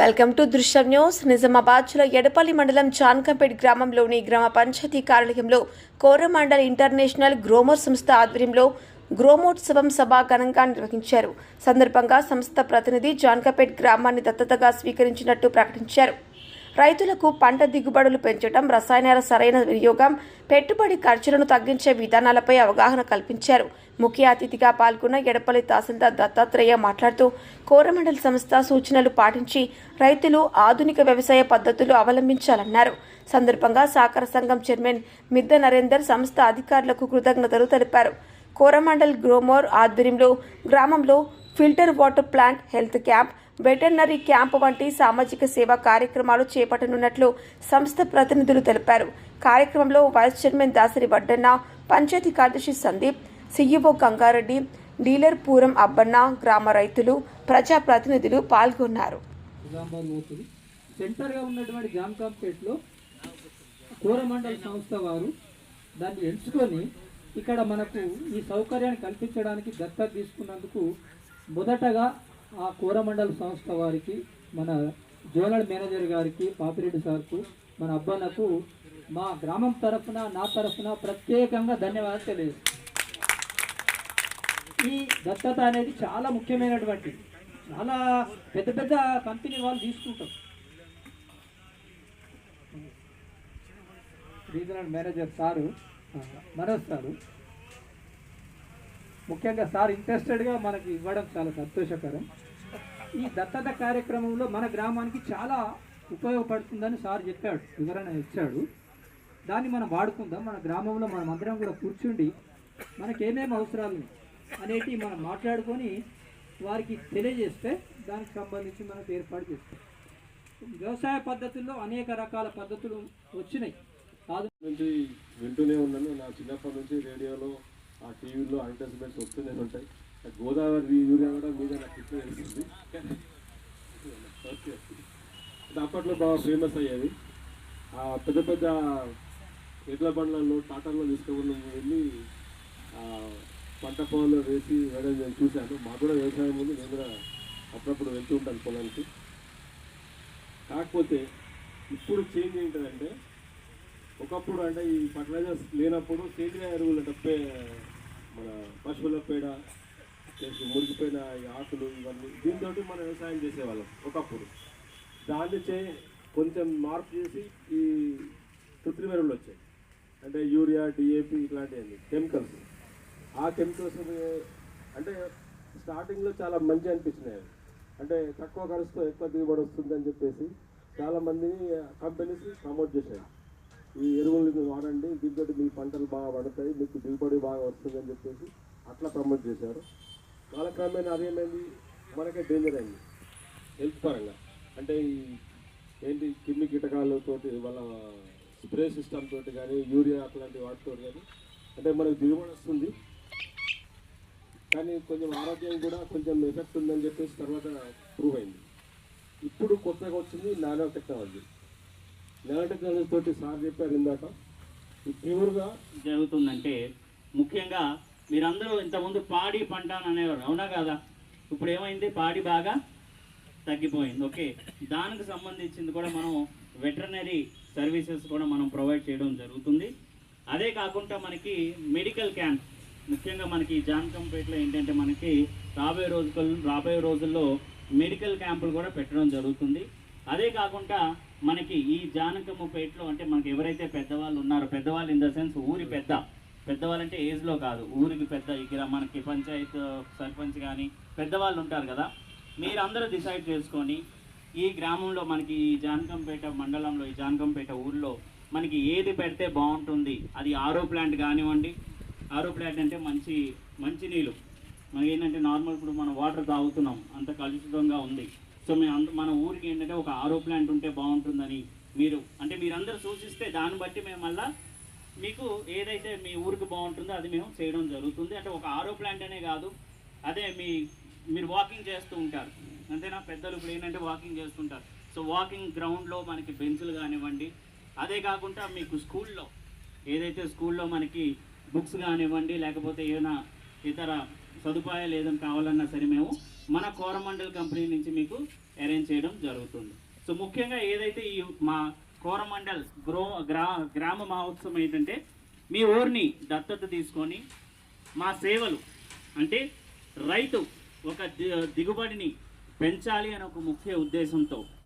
Welcome to Drishyam news. Nizamabad జిల్లా ఎడపల్లి మండలం చాన్కంపేట్ గ్రామంలోని గ్రామ పంచాయతీ కార్యాలయంలో కోరమండల్ ఇంటర్నేషనల్ గ్రోమర్ సంస్థ ఆధ్వర్యంలో గ్రోమోత్సవం సభ ఘనంగా నిర్వహించారు. సందర్భంగా సంస్థ ప్రతినిధి జాన్కంపేట్ గ్రామాన్ని దత్తతగా స్వీకరించినట్టు ప్రకటించారు. రైతులకు పంట దిగుబడులు పెంచడం రసాయనాల సరైన వినియోగం పెట్టుబడి ఖర్చులను తగ్గించే విధానాలపై అవగాహన కల్పించారు. ముఖ్య అతిథిగా పాల్గొన్న ఎడపల్లి తహసీల్దార్ దత్తాత్రేయ మాట్లాడుతూ కోరమండల్ సంస్థ సూచనలు పాటించి రైతులు ఆధునిక వ్యవసాయ పద్ధతులు అవలంబించాలన్నారు. సందర్భంగా సహకార సంఘం చైర్మన్ మిద్ద నరేందర్ సంస్థ అధికారులకు కృతజ్ఞతలు తెలిపారు. కోరమండల్ గ్రోమోర్ ఆధ్వర్యంలో గ్రామంలో filter water plant health camp veterinary camp వంటి సామాజిక సేవా కార్యక్రమాలు చేపట్టనున్నట్లు సంస్థ ప్రతినిధులు తెలిపారు. కార్యక్రమంలో వైస్ చైర్మన్ దాసరి వడ్డన్న పంచాయతీ కార్యదర్శి సందీప్ సీఈఓ గంగారెడ్డి డీలర్ పూరం అబ్బన్న గ్రామ రైతులు ప్రజా ప్రతినిధులు పాల్గొన్నారు. సెంటర్గా ఉన్నటువంటి జామ్కాంపేట్లో కోరమండల్ సంస్థ వారు దాన్ని ఎంచుకొని ఇక్కడ మనకు ఈ సౌకర్యాన్ని కల్పించడానికి దత్తత తీసుకున్నందుకు మొదటగా ఆ కూరమండల సంస్థ వారికి మన జోనల్ మేనేజర్ గారికి పాపిరెడ్డి సార్కు మన అబ్బానకు మా గ్రామం తరఫున నా తరఫున ప్రత్యేకంగా ధన్యవాదాలు తెలియజేస్తాను ఈ దత్తత అనేది చాలా ముఖ్యమైనటువంటిది చాలా పెద్ద పెద్ద కంపెనీ వాళ్ళు తీసుకుంటారు. రీజనల్ మేనేజర్ సారు ఆ, మనోజ్ సారు ముఖ్యంగా సార్ ఇంట్రెస్టెడ్గా మనకి ఇవ్వడం చాలా సంతోషకరం. ఈ దత్తత కార్యక్రమంలో మన గ్రామానికి చాలా ఉపయోగపడుతుందని సార్ చెప్పాడు వివరణ ఇచ్చాడు. దాన్ని మనం వాడుకుందాం మన గ్రామంలో మనం అందరం కూడా కూర్చుండి మనకి ఏమేమి అవసరాలు అనేటి అనేటివి మనం మాట్లాడుకొని వారికి తెలియజేస్తే దానికి సంబంధించి మనకు ఏర్పాటు చేస్తాం. వ్యవసాయ పద్ధతుల్లో అనేక రకాల పద్ధతులు వచ్చినాయి. కాదు నుంచి వింటూనే ఉన్నాను. నా చిన్నప్పటి నుంచి రేడియోలో ఆ టీవీలో అడ్వర్టైజ్మెంట్స్ వస్తూనే ఉంటాయి. గోదావరి యూరియా కూడా మీద నాకు ఇప్పుడు తెలుస్తుంది. ఓకే. అప్పట్లో బాగా ఫేమస్ అయ్యేది. ఆ పెద్ద పెద్ద ఎడ్ల బండ్లలో టాటాలో తీసుకుని వెళ్ళి పంట పొలంలో వేసి వేయడం నేను చూశాను. మాకు కూడా వ్యవసాయం ఉంది. నేను కూడా అప్పుడప్పుడు వెళ్తూ ఉంటాను పొలానికి. కాకపోతే ఇప్పుడు చేంజ్ ఏంటంటే ఒకప్పుడు అంటే ఈ ఫర్టిలైజర్స్ లేనప్పుడు సేంద్రియ ఎరువులు అంటే మన పశువుల పేడ ప్లస్ మురిగిపోయిన ఈ ఆకులు ఇవన్నీ దీంతో మనం వ్యవసాయం చేసేవాళ్ళం ఒకప్పుడు. దాన్ని చే కొంచెం మార్పు చేసి ఈ కృత్రిమ ఎరువులు వచ్చాయి. అంటే యూరియా డిఏపి ఇట్లాంటివన్నీ కెమికల్స్. ఆ కెమికల్స్ అంటే స్టార్టింగ్లో చాలా మంచి అనిపించినాయి అంటే తక్కువ ఖర్చుతో ఎక్కువ దిగుబడి వస్తుందని చెప్పేసి చాలామందిని కంపెనీస్ ప్రమోట్ చేశాయి. ఈ ఎరువులు మీరు వాడండి దీంతో మీ పంటలు బాగా పడతాయి మీకు దిగుబడి బాగా వస్తుందని చెప్పేసి అట్లా ప్రమోట్ చేశారు. కాలక్రమేణా అదేమైంది మనకే డేంజర్ అయింది. హెల్త్ పరంగా. అంటే ఈ ఏంటి కిమ్మి కీటకాలతోటి వాళ్ళ స్ప్రే సిస్టమ్ తోటి కానీ యూరియా అట్లాంటి వాటితో కానీ అంటే మనకు దిగుబడి వస్తుంది. కానీ కొంచెం ఆరోగ్యం కూడా కొంచెం ఎఫెక్ట్ ఉందని చెప్పేసి తర్వాత ప్రూవ్ అయింది. ఇప్పుడు కొత్తగా వచ్చింది నానో టెక్నాలజీ. నానో సార్ చెప్పారు ఇందాక. ప్యూర్గా జరుగుతుందంటే ముఖ్యంగా మీరందరూ ఇంతకుముందు పాడి పంట అని అనేవారు అవునా కదా? ఇప్పుడు ఏమైంది? పాడి బాగా తగ్గిపోయింది. ఓకే. దానికి సంబంధించింది కూడా మనం వెటర్నరీ సర్వీసెస్ కూడా మనం ప్రొవైడ్ చేయడం జరుగుతుంది. అదే కాకుండా మనకి మెడికల్ క్యాంప్ ముఖ్యంగా మనకి జాన్కంపేటలో ఏంటంటే మనకి రాబోయే రోజులు రాబోయే రోజుల్లో మెడికల్ క్యాంపులు కూడా పెట్టడం జరుగుతుంది. అదే కాకుండా మనకి ఈ జానకమ్మపేటలో అంటే మనకి ఎవరైతే పెద్దవాళ్ళు ఉన్నారో పెద్దవాళ్ళు ఇన్ ద సెన్స్ ఊరి పెద్ద పెద్దవాళ్ళు అంటే ఏజ్లో కాదు ఊరికి పెద్ద ఇక్కడ మనకి పంచాయత్ సర్పంచ్ కానీ పెద్దవాళ్ళు ఉంటారు కదా మీరందరూ డిసైడ్ చేసుకొని ఈ గ్రామంలో మనకి ఈ జానకంపేట మండలంలో ఈ జానకంపేట ఊర్లో మనకి ఏది పెడితే బాగుంటుంది అది ఆరో ప్లాంట్ కానివ్వండి ఆరో ప్లాంట్ అంటే మంచి మంచి నీళ్ళు మనకి ఏంటంటే నార్మల్ ఇప్పుడు మనం వాటర్ తాగుతున్నాం అంత కలుషితంగా ఉంది. సో మేము మన ఊరికి ఏంటంటే ఒక ఆరో ప్లాంట్ ఉంటే బాగుంటుందని మీరు అంటే మీరందరూ సూచిస్తే దాన్ని బట్టి మేము మళ్ళా మీకు ఏదైతే మీ ఊరికి బాగుంటుందో అది మేము చేయడం జరుగుతుంది. అంటే ఒక ఆరో ప్లాంట్ అనే కాదు అదే మీ మీరు వాకింగ్ చేస్తూ ఉంటారు. అంతేనా? పెద్దలు ఇప్పుడు ఏంటంటే వాకింగ్ చేస్తుంటారు. సో వాకింగ్ గ్రౌండ్లో మనకి బెంచ్లు కానివ్వండి అదే కాకుండా మీకు స్కూల్లో ఏదైతే స్కూల్లో మనకి బుక్స్ కానివ్వండి లేకపోతే ఏమైనా ఇతర సదుపాయాలు ఏదైనా కావాలన్నా సరే మేము మన కోరమండల్ కంపెనీ నుంచి మీకు అరేంజ్ చేయడం జరుగుతుంది. సో ముఖ్యంగా ఏదైతే ఈ మా కోరమండల్ గ్రో గ్రా గ్రామ మహోత్సవం ఏంటంటే మీ ఊరిని దత్తత తీసుకొని మా సేవలు అంటే రైతు ఒక దిగుబడిని పెంచాలి అనే ఒక ముఖ్య ఉద్దేశంతో